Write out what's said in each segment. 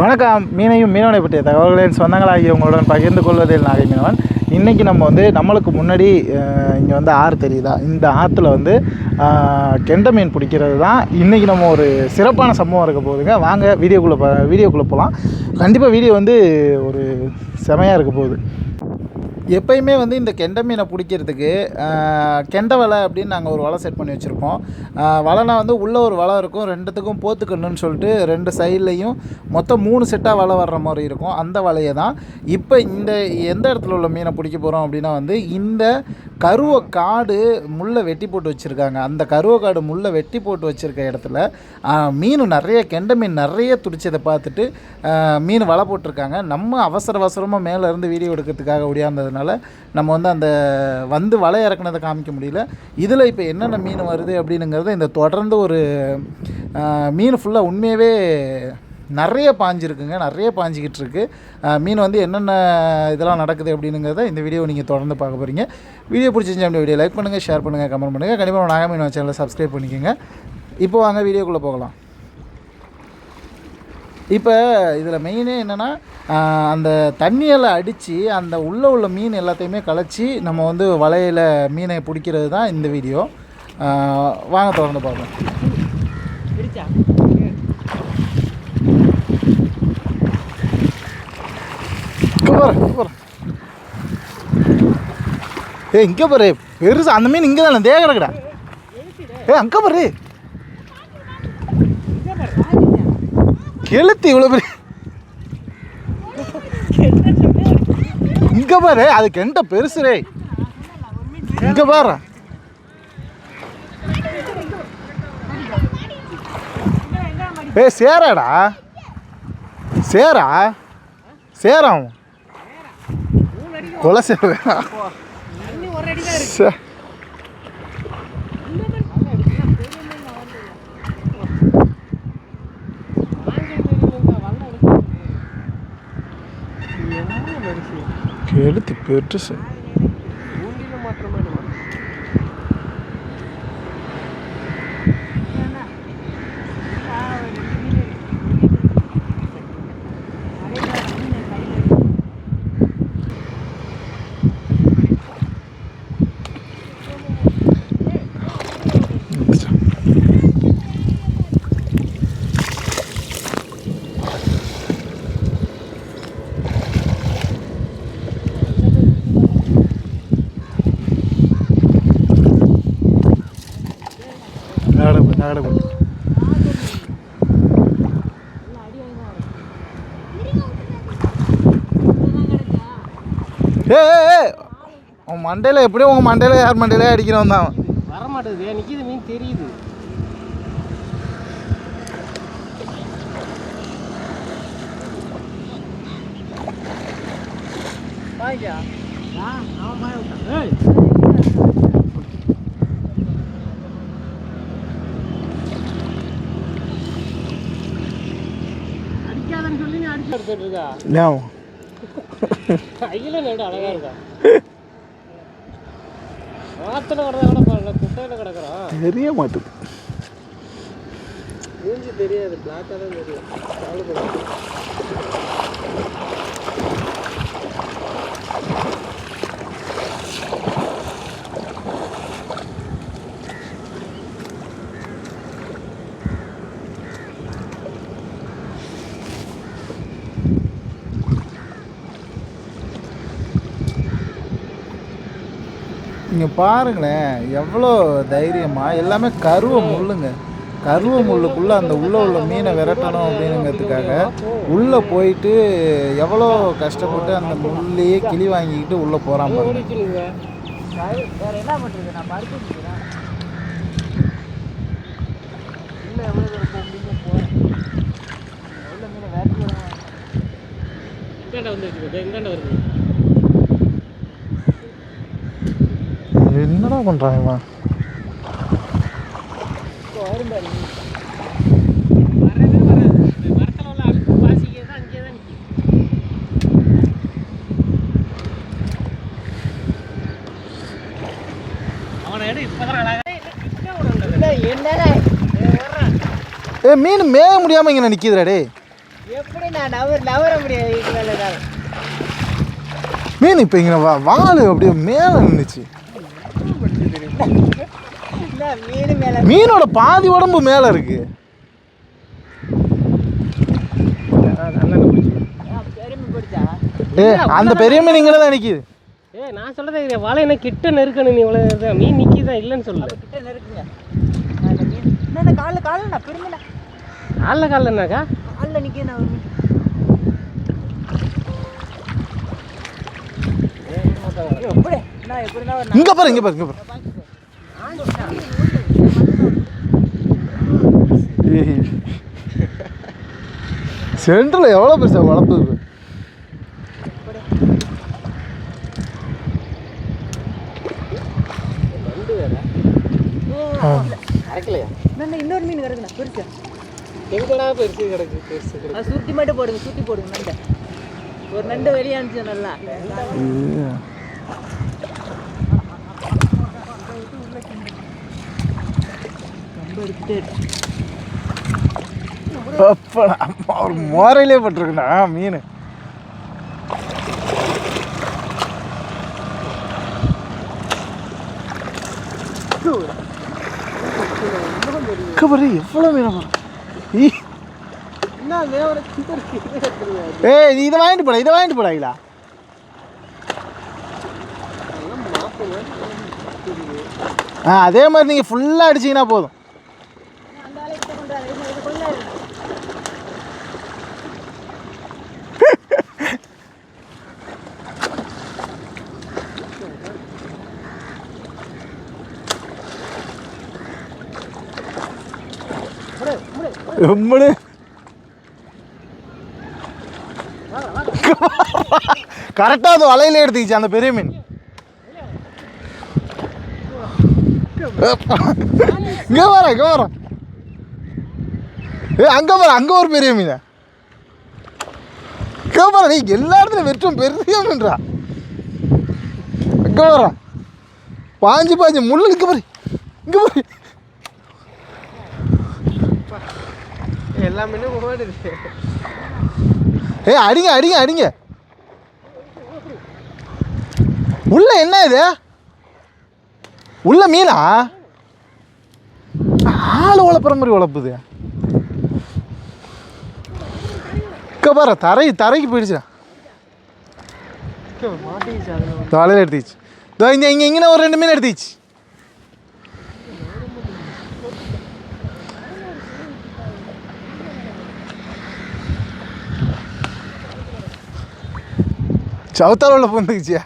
வணக்கம். மீனையும் மீனவனை பற்றிய தகவல்களின் சொந்தங்களாகிய உங்களுடன் பகிர்ந்து கொள்வதில் நாகை மீனவன். இன்றைக்கி நம்ம வந்து நம்மளுக்கு முன்னாடி இங்கே வந்து ஆறு தெரியுதா? இந்த ஆற்றுல வந்து கெண்ட கெண்டை மீன் பிடிக்கிறது தான் இன்றைக்கி நம்ம ஒரு சிறப்பான சம்பவம் இருக்க போகுதுங்க. வாங்க வீடியோக்குள்ளே வீடியோக்குள்ளே போகலாம் கண்டிப்பாக வீடியோ வந்து ஒரு செமையாக இருக்க போகுது. எப்பயுமே வந்து இந்த கெண்டை மீனை பிடிக்கிறதுக்கு கெண்டை வலை அப்படின்னு நாங்கள் ஒரு வலை செட் பண்ணி வச்சுருப்போம். வலைனா வந்து உள்ளே ஒரு வலை இருக்கும் ரெண்டுத்துக்கும் போத்துக்கண்ணுன்னு சொல்லிட்டு ரெண்டு சைட்லேயும் மொத்தம் மூணு செட்டாக வலை வர்ற மாதிரி இருக்கும். அந்த வலையை தான் இப்போ இந்த எந்த இடத்துல உள்ள மீனை பிடிக்க போகிறோம் அப்படின்னா வந்து இந்த கருவை காடு முள்ளை வெட்டி போட்டு வச்சுருக்காங்க. அந்த கருவை காடு முள்ளை வெட்டி போட்டு வச்சுருக்க இடத்துல மீன் நிறைய கெண்டை மீன் நிறைய துடிச்சதை பார்த்துட்டு மீன் வலை போட்டிருக்காங்க. நம்ம அவசர அவசரமாக மேலே இருந்து வீடியோ எடுக்கிறதுக்காக ஒடியாந்ததுனால நம்ம வந்து அந்த வந்து வலை இறக்குனதை காமிக்க முடியல. இதில் இப்போ என்னென்ன மீன் வருது அப்படின்னுங்கிறது இந்த தொடர்ந்து ஒரு மீன் ஃபுல்லாக உண்மையாகவே நிறைய பாஞ்சிருக்குங்க நிறைய பாஞ்சிக்கிட்டு இருக்குது மீன் வந்து என்னென்ன இதெல்லாம் நடக்குது அப்படின்னுங்கிறத இந்த வீடியோ நீங்கள் தொடர்ந்து பார்க்க போகிறீங்க வீடியோ பிடிச்சிருந்துச்சு அப்படி வீடியோ லைக் பண்ணுங்கள் ஷேர் பண்ணுங்கள் கமெண்ட் பண்ணுங்கள் கண்டிப்பாக நாக மீன் சேனலை சப்ஸ்கிரைப் பண்ணிக்கோங்க. இப்போ வாங்க வீடியோக்குள்ளே போகலாம். இப்போ இதில் மெயினே என்னென்னா அந்த தண்ணியெல்லாம் அடித்து அந்த உள்ளே உள்ள மீன் எல்லாத்தையுமே கலைச்சி நம்ம வந்து வலையில் மீனை பிடிக்கிறது தான் இந்த வீடியோ வாங்க தொடர்ந்து பார்ப்போம். பாரு பாரு ஏ இங்கே பாரு பெருசு அந்த மீன் இங்கே தானே தே கிடக்குடா ஏ அங்கே பாரு கெளுத்தி இவ்வளோ பெரிய இங்கே பாரு அது கெண்ட பெருசு ரே இங்கே பாரு ஏ சேராடா சேரா சேராம் கொலை சேரா சே. கெளுத்தி பெருசு நகடப்பு ஏ உன் மண்டையில் எப்படியும் உங்கள் மண்டையில் யார் மண்டையிலே அடிக்கிறவன் தான் அவன். வர மாட்டேங்குது நிற்கிது மீன் தெரியுது. சொல்லி நீ அடிச்சு எடுத்துட்டு இருக்கா ஏன் கையில நடு அழகா இருக்கா ஆத்துல வரத கூட பாருங்க குட்டையில கிடக்குறான் தெரிய மாட்டுது. மூஞ்சி தெரியாது பிளாக்காக தான் தெரியும். இங்கே பாருங்களேன் எவ்வளோ தைரியமாக எல்லாமே கருவ முள்ளுங்க. கருவ முள்ளுக்குள்ளே அந்த உள்ளே உள்ள மீனை விரட்டணும் அப்படிங்கிறதுக்காக உள்ளே போயிட்டு எவ்வளோ கஷ்டப்பட்டு அந்த முள்ளையே கிளி வாங்கிக்கிட்டு உள்ளே போகிறான் பாருங்க. என்னடா பண்ணுறாங்கம்மா ஏ மீன் மேய முடியாம இங்க நிக்குதுடா எப்படி நான் நவர் நவர முடியாது மீன் இப்போ இங்கே வா வால் அப்படியே மேல நின்றுச்சு மீனோட பாதி உடம்பு மேலே இருக்கு. ஏ அந்த பெரிய மீன் இங்கே தான் நிற்கிது ஏ நான் சொல்றதே வாழை என்ன கிட்ட நெருக்கணும் நீ இவ்வளோ மீன் நிற்கிதான் இல்லைன்னு சொல்லல கிட்ட நெருக்குங்க. அந்த மீன் என்ன காலில் காலில் நான் பெருமைண்ணா காலைல காலைல என்னக்கா? காலில் நிற்க நான் ஒரு மீன். இங்கே பாரு இங்கே பாரு இங்கே பாரு. சென்டரில் எவ்வளோ பெருசா வளர்ப்பு இருக்கு ஆ. கரெக்ட்லையா நான் இன்னொரு மீன் கிடக்குண்ணா பெருசு. எங்கடா பெருசு கிடக்கு பெருசு கிடக்கு? அது சுருட்டி மட்டும் போடுங்க சுருட்டி போடுங்க நண்டை. ஒரு நண்டு வெளியே அனுப்பிச்சு நல்லா. இருக்கு. அம்மா, ஒரு மோரையிலே பட்டிருக்குண்ணா மீன். எவ்வளோ மீன் ஏய் நீ இதை வாங்கிட்டு போடா இதை வாங்கிட்டு போடாங்களா ஆ அதே மாதிரி நீங்கள் ஃபுல்லாக அடிச்சீங்கன்னா போதும் அந்த ஆளை கிட்ட கொண்டாரு இது இது கொண்டாரு எம்மனு கரெக்டாக அது வலையில எடுத்துக்கிச்சு அந்த பெரிய மீன் இங்கே வர இங்கே வர ஏ அங்கே வர அங்கே ஒரு பெரிய மீன் இங்கே வர நீ எல்லா இடத்துலையும் வெற்றும் பெரிய மீன்றா அங்கே வர பாஞ்சு பாஞ்சு முள்ளு இங்கே பாரு இங்கே பாரு எல்லா மீனும் ஓடுது. ஏய் அடிங்க அடிங்க அடிங்க. உள்ள என்ன இது? உள்ள மீனா? ஆள் உழப்புற மாதிரி உழப்புது. பாரு தரை தரைக்கு போயிடுச்சு. தலையில் எடுத்துச்சு இதோ இங்கே இங்கே இங்கே ஒரு ரெண்டு மீன் எடுத்துச்சு சவுத்தால் உள்ள பூந்துக்குச்சியா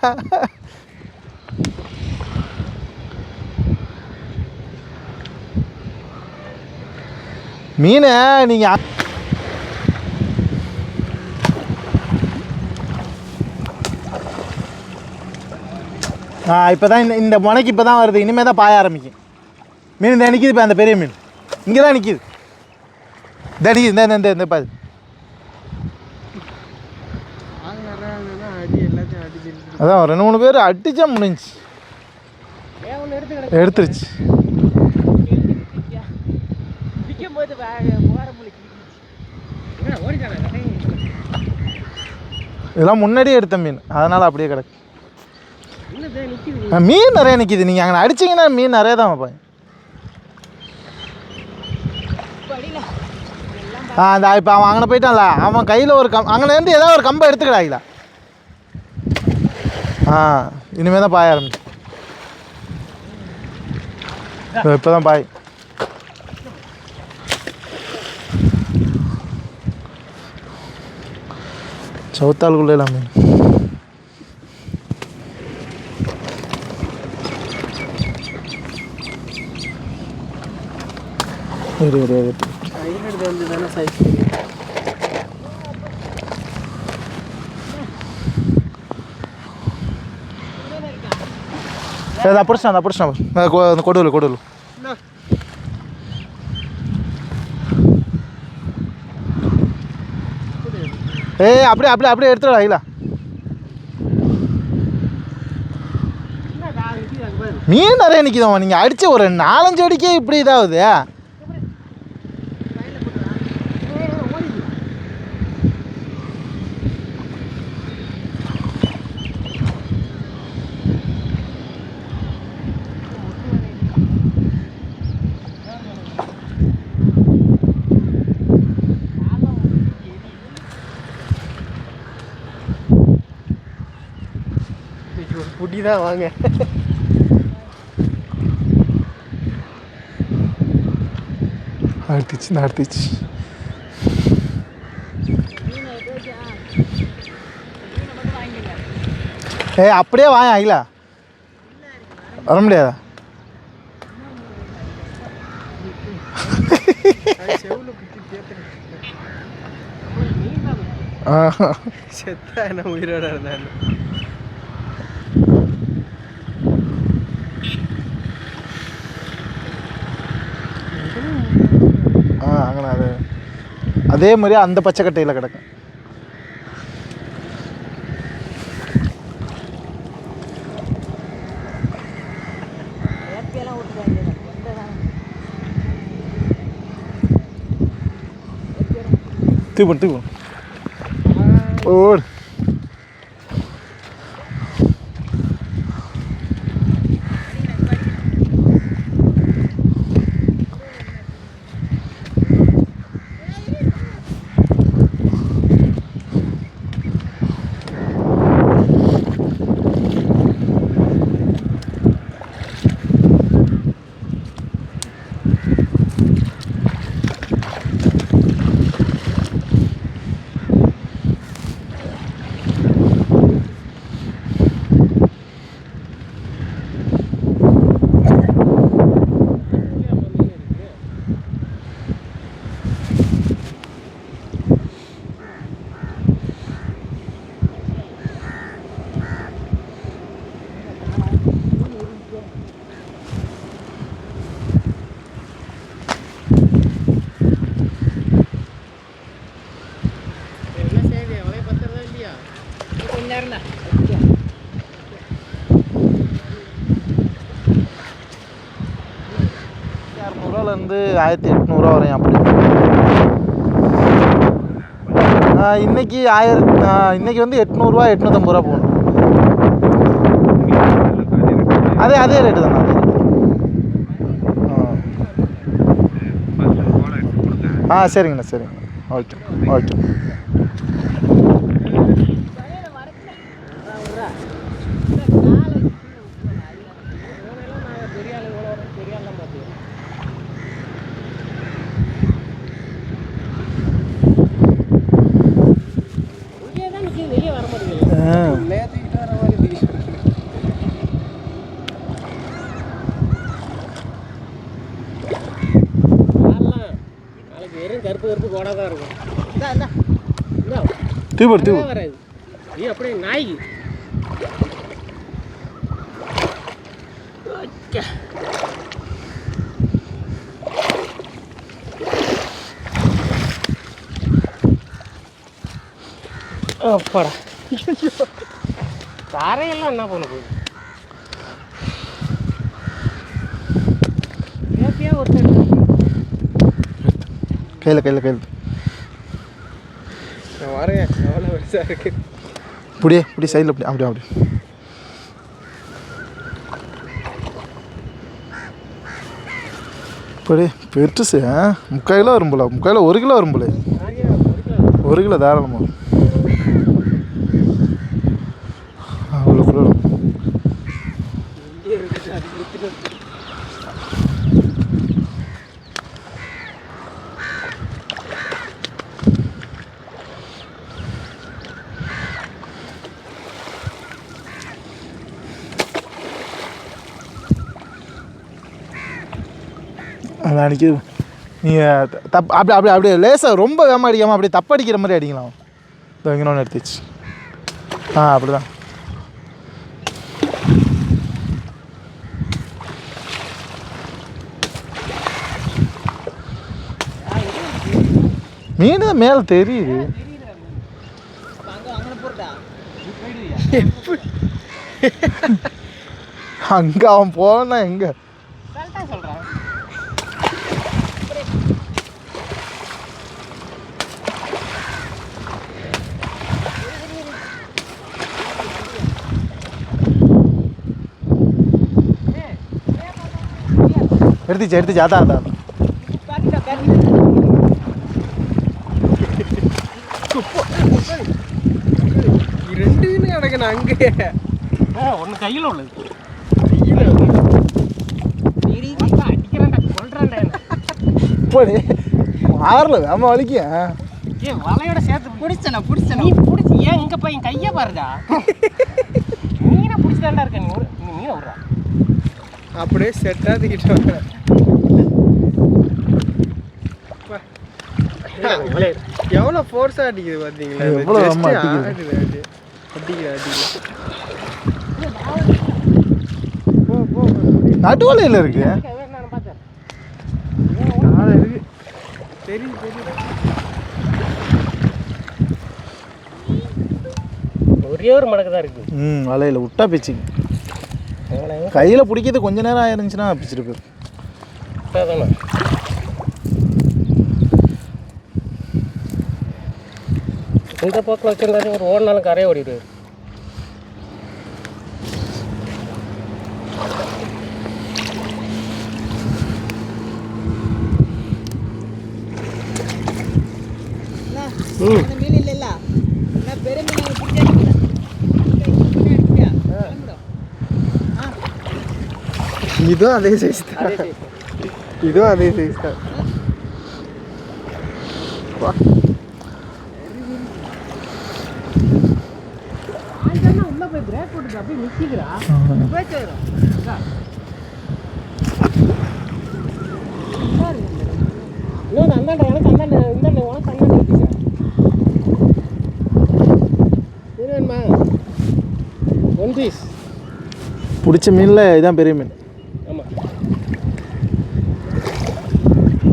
மீனை நீங்கள் ஆ இப்போ தான் இந்த இந்த முனைக்கு இப்போ தான் வருது இனிமேல் தான் பாய ஆரம்பிக்கும் மீன் இந்த நிற்கிது இப்போ அந்த பெரிய மீன் இங்கே தான் நிற்கிது இந்த நிற்கிது இந்த இந்த இந்த பாது அடி எல்லாத்தையும் அடிச்சு அதான் ரெண்டு மூணு பேர் எடுத்து கிடக்கு எடுத்துருச்சு. இதெல்லாம் முன்னாடியே எடுத்த மீன். அதனால் அப்படியே கிடக்கு. மீன் நிறைய நிற்கிது நீங்கள் அங்கே அடிச்சிங்கன்னா மீன் நிறைய தான் வைப்பாங்க. படியில ஆ இந்த இப்போ அவன் அங்கே போயிட்டான்ல. அவன் கையில் ஒரு கம் அங்கேருந்து ஏதாவது ஒரு கம்பை எடுத்துக்கிறாங்களா ஆ இனிமேல் தான் பாய ஆரம்பிச்சு. இப்போ தான் பாய். சவுத்தாளுக்குள்ளே எல்லாமே இரு இரு இரு அதை பிடிச்சான் அதை பிடிச்சான் அந்த கொடுவல் கொடுவல் ஏய் அப்படியே அப்படியே அப்படியே எடுத்துடா இல்ல மீன் நிறைய நிற்கிதம்மா நீங்கள் அடிச்ச ஒரு நாலஞ்சு அடிக்கே இப்படி இதாகுது புடி தான் வாங்க. அடுத்துச்சு அடுத்துச்சு ஏய் அப்படியே வாங்க ஆகில வர முடியாதா? செத்தா என்ன உயிரோட இருந்தான் ஆ அங்கண்ணா அது அதே மாதிரி அந்த பச்சைக்கட்டையில் கிடக்கும் தூப்பம் தூப்பம் ஓடு. கொஞ்ச நேரம் தான் இரநூறுவாலேருந்து ஆயிரத்தி எட்நூறுவா வரையும் அப்படி இன்றைக்கி இன்னைக்கு ஆயிரத்தி இன்னைக்கு வந்து எட்நூறுரூவா எட்நூற்றம்பது ரூபா போகணும். அதே அதே ரேட்டு தானே அதே ஆ சரிங்கண்ணா சரிங்கண்ணா. ஓகே ஓகே பெரிய ஆளு இவ்வளோ வரும் பெரிய ஆள் பார்த்து இங்கே தான் நிற்கிது வெளியே வர மாட்டேங்குது ஆ நேற்றுக்கிட்ட வர மாதிரி தெரியும் ஆள்லாம் நாளைக்கு வெறும் கருப்பு கருப்பு கோடாக தான் இருக்கும். இந்தா இந்தா. இந்தா. தூப்பர் தூ வரவே வராது. நீ அப்படியே நாய்க்கு. அப்பாடா தரையெல்லாம் என்ன பண்ண போகுது? ஒருத்தர் கையில் கையில் கையில். நான் வரேன். எவ்வளோ பெருசாக இருக்கு? இப்படியே இப்படி சைடில் அப்படி அப்படி இப்படி பெருசு முக்கால் கிலோ வரும் போல. முக்கால் கிலோ ஒரு கிலோ வரும் போல. ஒரு கிலோ. தாராளமாக அவ்வளோ கிலோ வரும். அது அன்றைக்கி நீங்கள் தப் அப்படி அப்படி அப்படியே லேசாக ரொம்ப வேகமாக அடிக்காமல் அப்படியே தப்படிக்கிற மாதிரி அடிக்கலாம் இதோ இங்கே ஒன்று எடுத்துச்சு. ஆ அப்படி தான் மீன் தான் மேலே தெரியுது. அங்கே அவன் போனா எங்கே? அதான் அதான் காட்டிட்டா காட்டிட்டா ரெண்டு மீன் கிடக்குண்ணா அங்கேயே ஒன்று கையில் உள்ளது. போடி மாறல வேமா வலிக்கும் ஏய் வலையோட சேர்த்து பிடிச்சன பிடிச்சன நீ பிடிச்சி ஏன் இங்க போய் என் கையை பாருடா மீனை பிடிச்சிதான்டா இருக்க நீ அப்படியே செட் ஆகிக்கிட்டு வரேன் எவ்வளோ ஃபோர்ஸாக அடிக்குது பார்த்தீங்களா அடிக்குது. அடிக்குது அடிக்குது. நடுவலையில் இருக்கு. தெரியுது ஒரே ஒரு மடக்கு தான் இருக்கு. ம் வலையில் விட்டா எவ்வளோ கையில் பிடிக்கிறது கொஞ்ச நேரம் ஆயிருந்துச்சுன்னா பிச்சுட்டு போயிடும் இந்த பக்கம் வச்சிருந்தாலே ஒரு ஓடினாலும் கரையை ஓடிடு ம் அந்த மீன் இல்லைல்ல நான் பெரிய மீன் பிடிச்சி அடிக்கிறேன் கிளம்பிடும் இதுவும் அதே சைஸ் தான். இதுவும் அதே சைஸ் தான் ஒன் பீஸ் பிடிச்ச மீனில் இதான் பெரிய மீன் ஆமாம்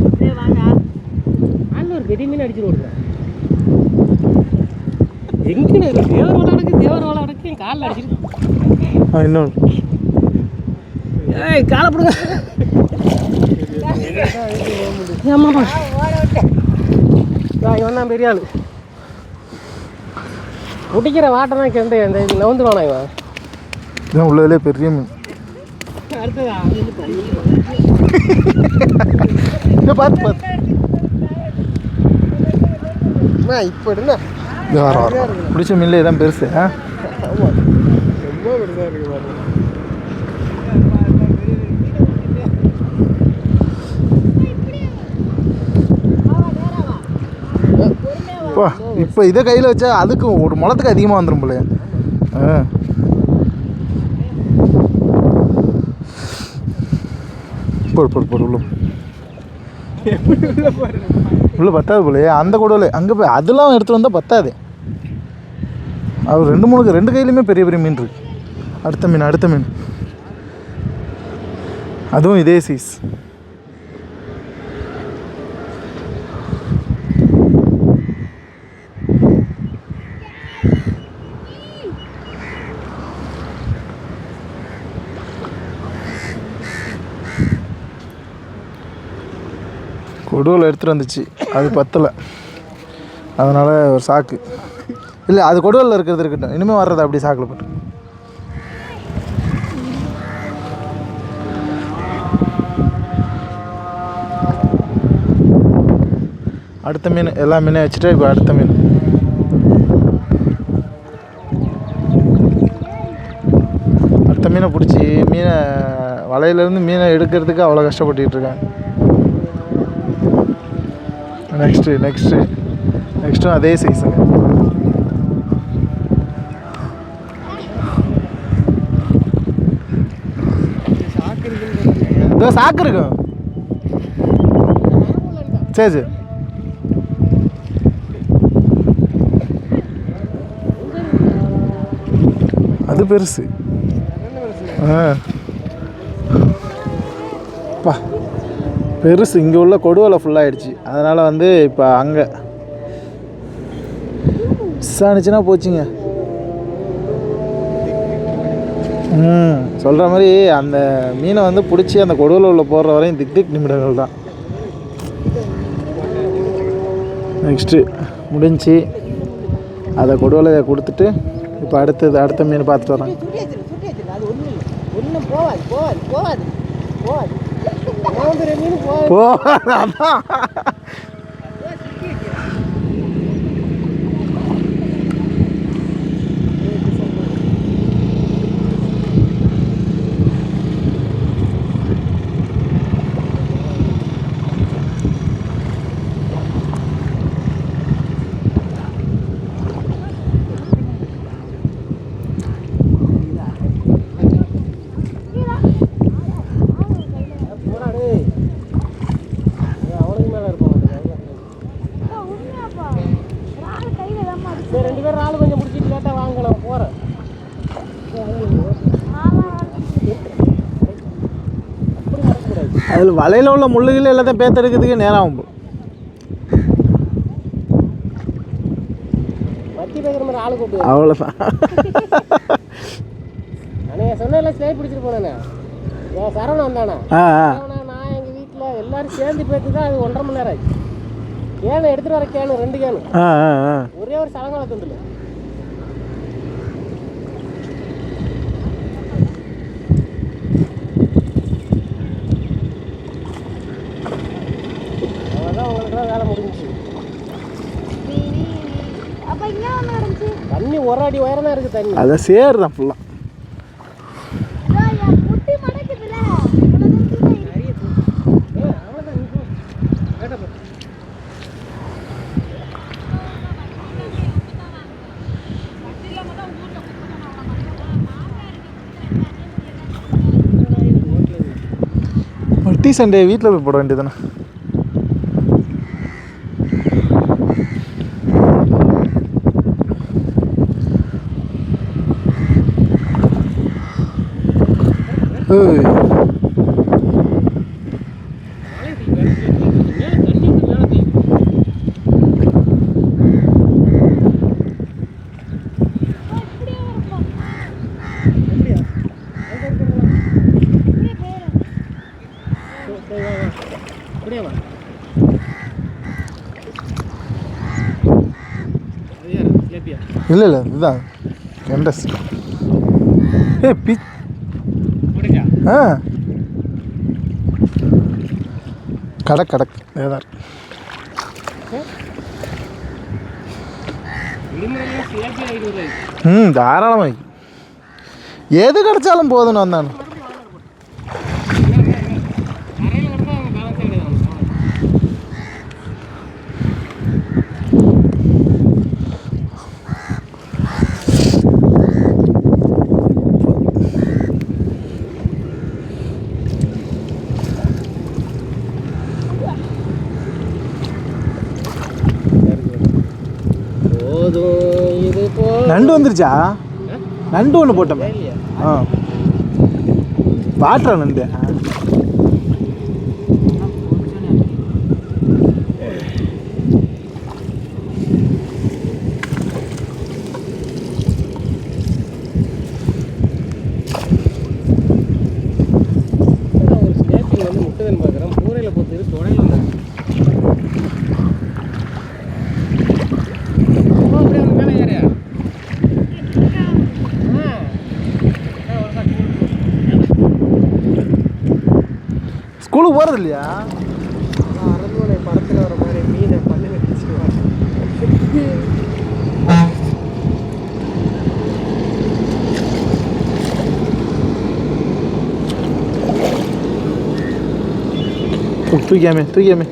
அப்படியே வாங்க ஆள் ஒரு பெரிய மீன் அடிச்சுட்டு ஓடுங்க எங்கன்னு இருக்கு தேவர் வலை அடக்கு தேவர் வலை அடக்கு என் காலில் அடிச்சிட்டு ஆ, இன்னொன்று ஏய் காலை போடுங்க ஆமாப்பா இவன் தான் பெரிய ஆள் குடிக்கிற வாட்டை தான் கெண்டு இந்த இது நவுந்துருவானா இவன் இதான் உள்ளதுலே பெரிய மீன் பார்த்து பார்த்து அண்ணா, இப்போ என்ன? இது வர வர பிடிச்ச மில்லு இதான் பெருசு ஆ? ரொம்ப பெருசாக இப்போ இப்போ இதை கையில் வச்சா அதுக்கு ஒரு முளத்துக்கு அதிகமாக வந்துடும் போல ஆ. போடு போடு போடு உள்ள உள்ள பத்தாது போலயே அந்த கூடல அங்கே போய் அதெல்லாம் எடுத்துகிட்டு வந்தால் பத்தாது. அவர் ரெண்டு மூணு ரெண்டு கையிலுமே பெரிய பெரிய மீன் இருக்கு. அடுத்த மீன் அடுத்த மீன். அதுவும் இதே சைஸ் கொடுவில் எடுத்துகிட்டு வந்துச்சு. அது பத்தலை. அதனால் ஒரு சாக்கு. இல்லை அது கொடுவலில் இருக்கிறது இருக்கட்டும். இனிமேல் வர்றது அப்படி சாக்கில் போட்டு. அடுத்த மீன் எல்லா மீனையும் வச்சுட்டு இப்போ அடுத்த மீன். அடுத்த மீனை பிடிச்சி மீனை வலையிலேருந்து மீனை எடுக்கிறதுக்கு அவ்வளோ கஷ்டப்பட்டுக்கிட்டு இருக்காங்க. நெக்ஸ்ட்டு நெக்ஸ்ட்டு நெக்ஸ்ட்டும் அதே சைஸுங்க இதோ சாக்கு இருக்கும் சரி சரி அது பெருசு ஆ பா பெருசு இங்கே உள்ள கொடுவலை ஃபுல்லாகிடுச்சு அதனால் வந்து இப்போ அங்கே. மிஸ் ஆனிச்சுன்னா போச்சுங்க. ம் சொல்கிற மாதிரி அந்த மீனை வந்து பிடிச்சி அந்த கொடுவில் உள்ள போடுற வரையும் திக் திக் நிமிடங்கள் தான். நெக்ஸ்ட்டு முடிஞ்சு அதை கொடுவலையை கொடுத்துட்டு இப்போ அடுத்தது அடுத்த மீன் பார்த்துட்டு வரோம் போ அதான் ரெண்டு பேரும் ஆளு கொஞ்சம் முடிச்சிட்டு லேட்டாக வாங்க நான் போகிறேன் அப்படி வரக்கூடாது அதில் வலையில் உள்ள முள்ளுகள் எல்லாத்தையும் பேத்தெடுக்கிறதுக்கு நேரம் ஆகும் அவ்வளோதான் சொன்னேன்ல ஸ்லேட் பிடிச்சிட்டு போனேண்ணே. சரவணன் வந்தானா? நான் எங்கள் வீட்டில் எல்லாரும் சேர்ந்து தான் அது ஒன்றரை மணி நேரம் ஆச்சு. கேனு எடுத்துகிட்டு வர கேனு ரெண்டு கேனு. ஒரே ஒரு சலங்கால துண்டில் அவ்வளோதான் உங்களுக்குலாம் வேலை முடிஞ்சிச்சு அப்ப இங்க ஒண்ணு இருந்துச்சு தண்ணி ஒரு அடி உயரம் தான் இருக்குது தண்ணி. அதை சேர் தான் ஃபுல்லாக. டீ சண்டே வீட்டில் போய் போட வேண்டியதானே ஏய் மழை பெய்யுது, மேலே தண்ணி வந்து மேலே பெய்யுது. அப்படியா? அங்க இருக்கிறதெல்லாம். சரி, சரி, வா, வா. அப்படியே வா. அது யாரு? ஜிலேபியா? இல்லை இல்லை இதுதான். கெண்டஸ் ஏ பி? ஆ. கடக் கடக் ஏதா. ம் தாராளமாக எது கிடைச்சாலும் போதுன்னு வந்தானு அறையில கிடந்தா அவங்க balance ஆ கிடையாது அவங்க. போதும் இது போ நண்டு வந்துருச்சா? நண்டு ஒன்று போட்டோமே. ஆ. பாட்டுறா நண்டு. ஸ்கூலுக்கு போகிறது இல்லையா அரண்மனை படத்தில் வர மாதிரி மீனை பண்ணி வச்சுக்குவாங்க தூக்கியாமே தூக்கியாமே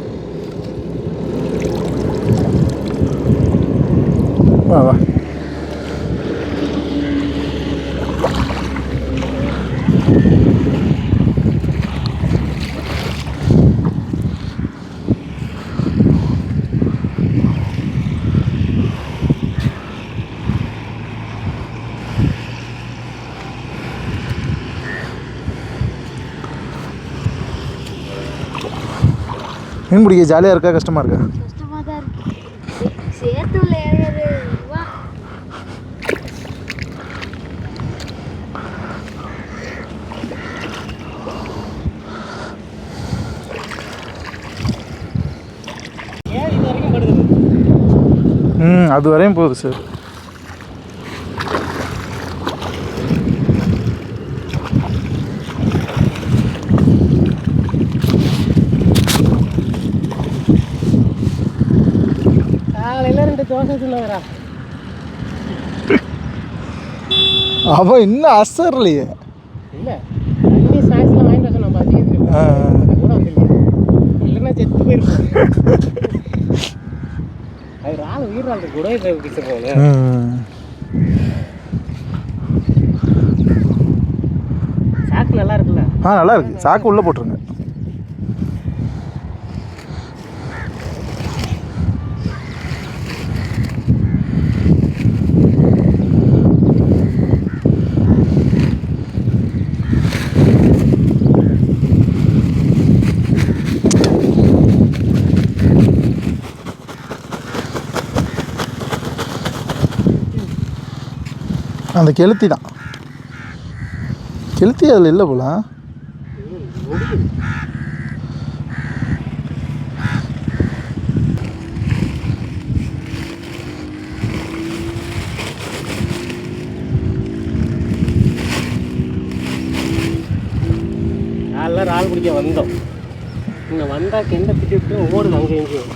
மீன் பிடிக்க ஜாலியாக இருக்கா கஷ்டமாக இருக்கா? ம் அது வரையும் போகுது சார் சொன்னாங்கடா அவன் இன்னும் அசரலையே. இல்லை தண்ணி ஸ்நாக்ஸ்லாம் வாங்கிட்டு கூட வந்துருக்கேன் இல்லைன்னா செத்து போயிருப்பேன் அது உயிர் ஆள் கூட பிடிச்சிருக்கோங்க ம் சாக்கு நல்லா இருக்குல்ல? ஆ நல்லா இருக்கு. சாக்கு உள்ளே போட்டுருங்க. அந்த கெளுத்தி தான். கெளுத்தி அதில் இல்லை போல. நாளில் ஆள் பிடிக்க வந்தோம். இங்கே வந்தால் கெண்டை திட்டி விட்டு ஓடுது அங்கே எங்கேயும்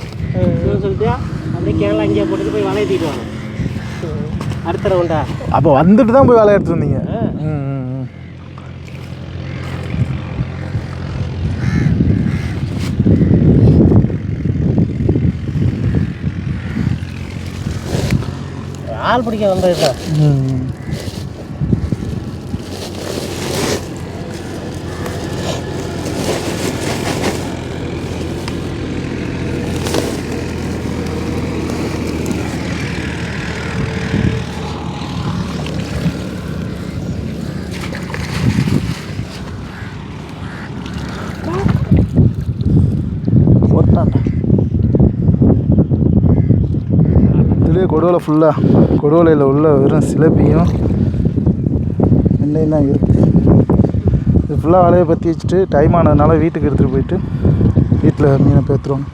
இவன் சொல்லிட்டியா அப்படியே கேரளா அங்கேயே போட்டுட்டு போய் வலையை தூக்கிட்டு வாங்க. அடுத்த ரவுண்டா அப்போ வந்துட்டு தான் போய் ம், ம். ஆள் பிடிக்க வந்தது தான் ம், ம். போட்டான்டா இதுலேயே கொடுவலை ஃபுல்லாக கொடுவலையில் உள்ள வெறும் சிலப்பியும் வெண்டையும் தான் இருக்குது இது ஃபுல்லாக வலையை பற்றி வச்சுட்டு டைம் ஆனதுனால வீட்டுக்கு எடுத்துகிட்டு போயிட்டு வீட்டில் மீனை பேத்துருவோம்.